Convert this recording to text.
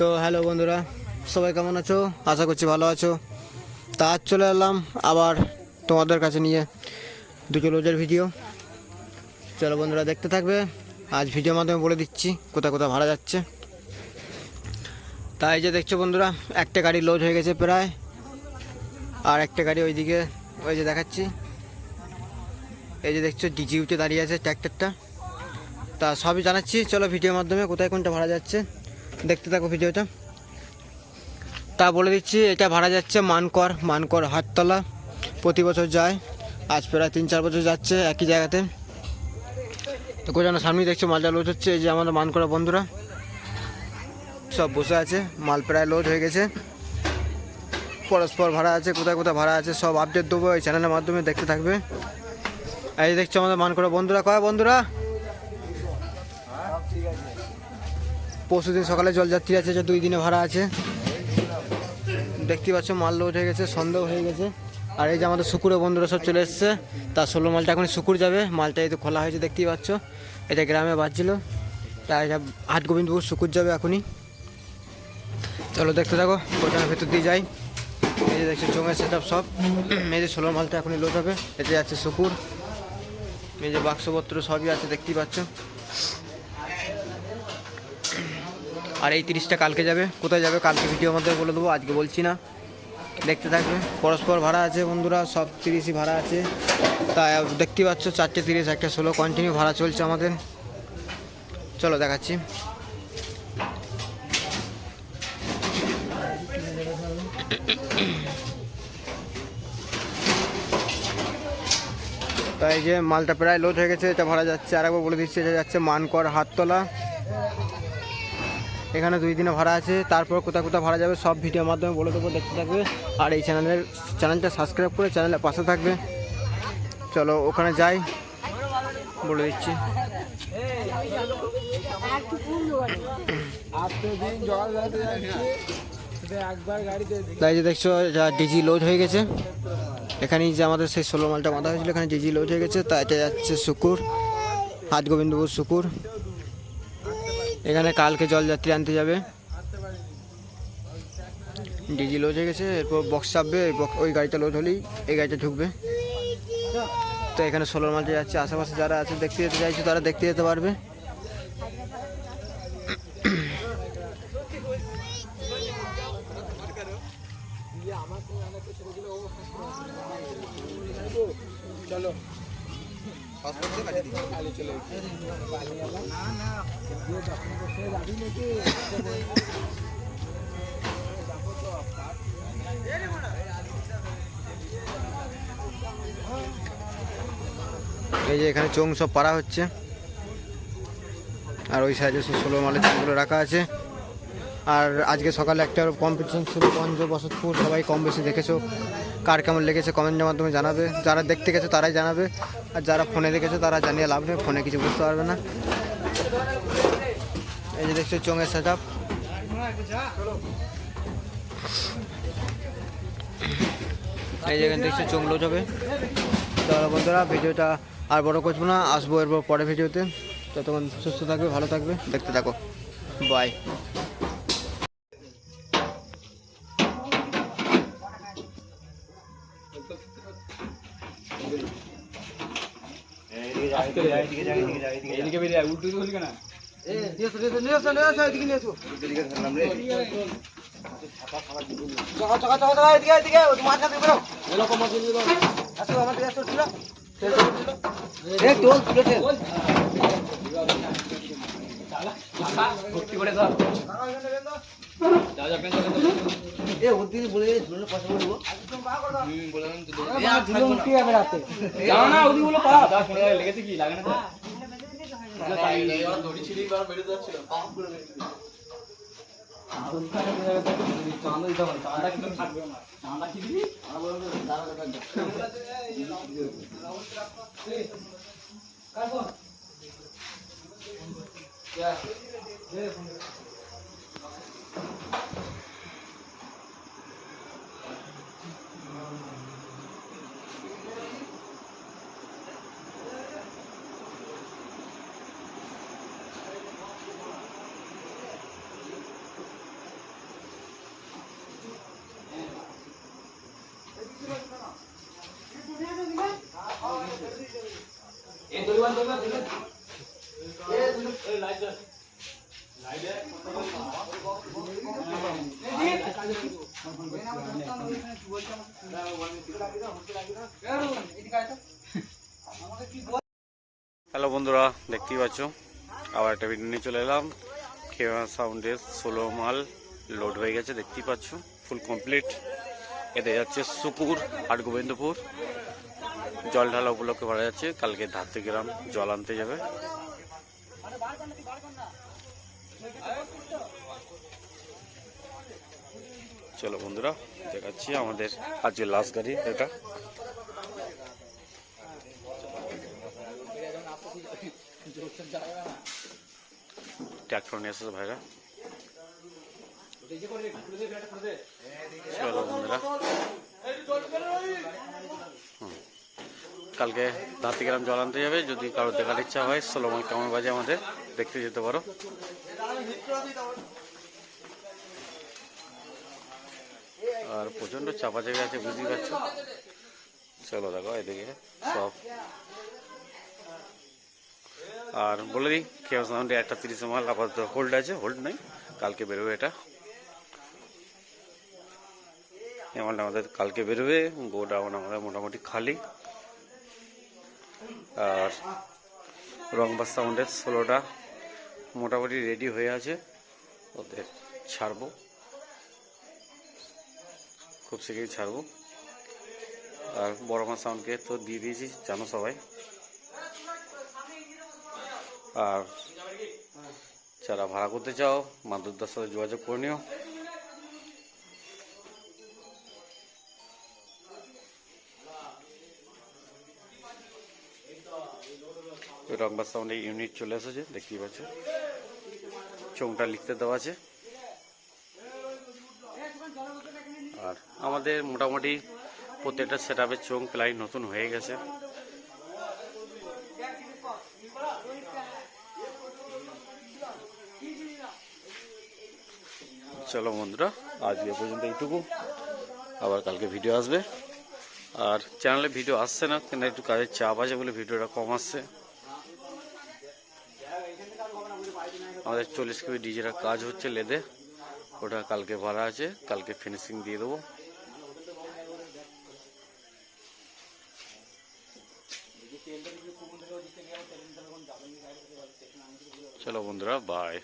তো হ্যালো বন্ধুরা, সবাই কেমন আছো? আশা করছি ভালো আছো। তা আজ চলে এলাম আবার তোমাদের কাছে নিয়ে দুটো লোজের ভিডিও চলো বন্ধুরা, দেখতে থাকবে। আজ ভিডিওর মাধ্যমে বলে দিচ্ছি কোথায় কোথায় ভাড়া যাচ্ছে। তাই যে দেখছ বন্ধুরা, একটা গাড়ি লোড হয়ে গেছে প্রায়। আর একটা গাড়ি ওইদিকে, ওই যে দেখাচ্ছি। এই যে দেখছ ডিজিউতে দাঁড়িয়ে আছে ট্র্যাক্টরটা তা সবই জানাচ্ছি। চলো ভিডিওর মাধ্যমে কোথায় কোনটা ভাড়া যাচ্ছে। দেখতে থাকো ভিডিওটা। তা বলে দিচ্ছি, এটা ভাড়া যাচ্ছে মানকর মানকর হাটতলা। প্রতি বছর যায়, আজ প্রায় তিন চার বছর যাচ্ছে একই জায়গাতে। তো কোথাও সামনেই দেখছ, মালটা লোড হচ্ছে, এই যে আমাদের মানকরা বন্ধুরা। সব বসে আছে, মাল প্রায় লোড হয়ে গেছে। পরস্পর ভাড়া আছে, কোথায় কোথায় ভাড়া আছে, সব আপডেট দেবো এই চ্যানেলের মাধ্যমে দেখতে থাকবে। এই দেখছ আমাদের মানকরা বন্ধুরা, কয় বন্ধুরা? পরশু দিন সকালে জলযাত্রী আছে, যে দুই দিনে ভাড়া আছে। দেখতে পাচ্ছ, মাল লোড হয়ে গেছে, সন্দেহ হয়ে গেছে। আর এই যে আমাদের শুকুরে বন্ধুরা সব চলে এসছে, তার ষোলো মালটা এখন শুকুর যাবে। মালটা এই তো খোলা হয়েছে, দেখতেই পাচ্ছ। এটা গ্রামে বাজছিল। তা এটা হাট গোবিন্দপুর শুকুর যাবে এখনই। চলো দেখতে থাকো কোটার ভেতর দিয়ে যাই। এই যে দেখছ চোঙের সেট সব। এই যে ষোলো মালটা এখনই লোড হবে। এতে যাচ্ছে শুকুর। এই যে বাক্সপত্র সবই আছে, দেখতেই পাচ্ছ। আর এই তিরিশটা কালকে যাবে। কোথায় যাবে? কালকে ভিডিও মধ্যে বলে দেবো, আজকে বলছি না। দেখতে থাকবে। পরস্পর ভাড়া আছে বন্ধুরা, সব তিরিশই ভাড়া আছে। তা দেখতে পাচ্ছ, চারটে তিরিশ, একটা ষোলো কন্টিনিউ ভাড়া চলছে আমাদের। চলো দেখাচ্ছি। তাই যে মালটা প্রায় লোড হয়ে গেছে, এটা ভাড়া যাচ্ছে। আর একবার বলে দিচ্ছে, এটা যাচ্ছে মানকর হাততলা। এখানে দুই দিনে ভাড়া আছে, তারপর কোথায় কোথায় ভাড়া যাবে সব ভিডিওর মাধ্যমে বলে দেবো, দেখতে থাকবে। আর এই চ্যানেলের চ্যানেলটা সাবস্ক্রাইব করে চ্যানেলের পাশে থাকবে। চলো, ওখানে যাই, বলে দিচ্ছি। তাই যে দেখছ, যা ডিজি লোড হয়ে গেছে। এখানেই যে আমাদের সেই ষোলো মালটা বাঁধা হয়েছিল, এখানে ডিজি লোড হয়ে গেছে তা এটা যাচ্ছে শুকুর হাট গোবিন্দপুর শুকুর। এখানে কালকে জলযাত্রী আনতে যাবে। ডিজি লোড হয়ে গেছে, এরপর বক্স চাপবে ওই গাড়িটা লোড হলেই এই গাড়িটা ঢুকবে। তো এখানে ষোলো মালটা যাচ্ছে, আশেপাশে যারা আছে দেখতে যেতে চাইছে, তারা দেখতে যেতে পারবে। এই যে এখানে চোং সব পাড়া হচ্ছে। আর ওই সাইডে সব ষোলো মালের চোঙগুলো রাখা আছে। আর আজকে সকালে একটা কম্পিটিশন ছিল পঞ্চ বসতপুর সবাই কম বেশি দেখেছ। কার কেমন লেগেছে কমেন্টের মাধ্যমে জানাবে। যারা দেখতে গেছে তারাই জানাবে। আর যারা ফোনে দেখেছে তারা জানিয়ে লাভ নেই ফোনে কিছু বুঝতে পারবে না। এই যে দেখছ চোঙের সেট আপ এই যেখানে দেখছ চোং লোড হবে। তাহলে বন্ধুরা ভিডিওটা আর বড় করব না, আসব এরপর পরে ভিডিওতে। ততক্ষণ সুস্থ থাকবে, ভালো থাকবে, দেখতে থাকো। বাই এদিকে বেরিয়ে উল্টো হলি কেন? ভর্তি করে ধর এ ওর দিন বলে ঝুলনে পয়সা বলব যাও না ওদিকে বলো পা লেগেছে কি লাগে না দড়ি ছিঁড়ে বেড়ে যাচ্ছিল পাপ করে চাঁদা એ દોરવાનું દોરવાનું হ্যালো বন্ধুরা, দেখতেই পাচ্ছ? আবার একটা ভিডিও নিয়ে চলে এলাম। খেয়া সাউন্ডের ষোলো মাল লোড হয়ে গেছে, দেখতেই পাচ্ছ? ফুল কমপ্লিট এতে যাচ্ছে সুপুর আর গোবিন্দপুর। জল ঢালা উপলক্ষে ভরা যাচ্ছে। কালকে ধারতে গ্রাম জল আনতে যাবে। চলো বন্ধুরা, দেখাচ্ছি আমাদের আজকে লাস্ট গাড়ি, এটা। ট্র্যাক্টর নিয়ে এসেছে ভাইরা। চলো বন্ধুরা। কালকে ধাতিগ্রাম জল আনতে যাবে, যদি কারও দেখার ইচ্ছা হয় ষোলোমাল কেমন বাজে আমাদের, দেখতে যেতে পারো। আর প্রচণ্ড চাপা জায়গা আছে, বুঝতেই পারছ? চলো দেখো, এদিকে সব। আর বলে দিই, কেউ সাউন্ডে একটা তিরিশ মাল আপাতত হোল্ড আছে হোল্ড নেই, কালকে বেরোবে এটা। মালটা আমাদের কালকে বেরোবে, গোডাউন আমাদের মোটামুটি খালি। আর রংবাস সাউন্ডের ষোলোটা। মোটামুটি রেডি হয়ে আছে। ওদের ছাড়বো। খুব শীঘ্রই ছাড়বো। আর বড় মা সাউন্ডকে তো দিয়ে দিয়েছি, জানো সবাই? আর যারা ভাড়া করতে চাও মাদুরদার সাথে যোগাযোগ করে নিও। রংবাস ইউনিট চলে এসেছে, দেখতেই পাচ্ছ। চোংটা লিখতে দেওয়া আছে। আর আমাদের মোটামুটি প্রত্যেকটা সেট আপের চোং প্রায় নতুন হয়ে গেছে। চলো বন্ধুরা আজকে পর্যন্ত এইটুকু। আবার কালকে ভিডিও আসবে। আর চ্যানেলে ভিডিও আসছে না, কিন্তু একটু কাজের চাপ আছে বলে ভিডিওটা কম আসছে। আমাদের চল্লিশ কেবি ডিজের কাজ হচ্ছে লেদে। ওটা কালকে ভরা আছে, কালকে ফিনিশিং দিয়ে দেবো। চলো বন্ধুরা বাই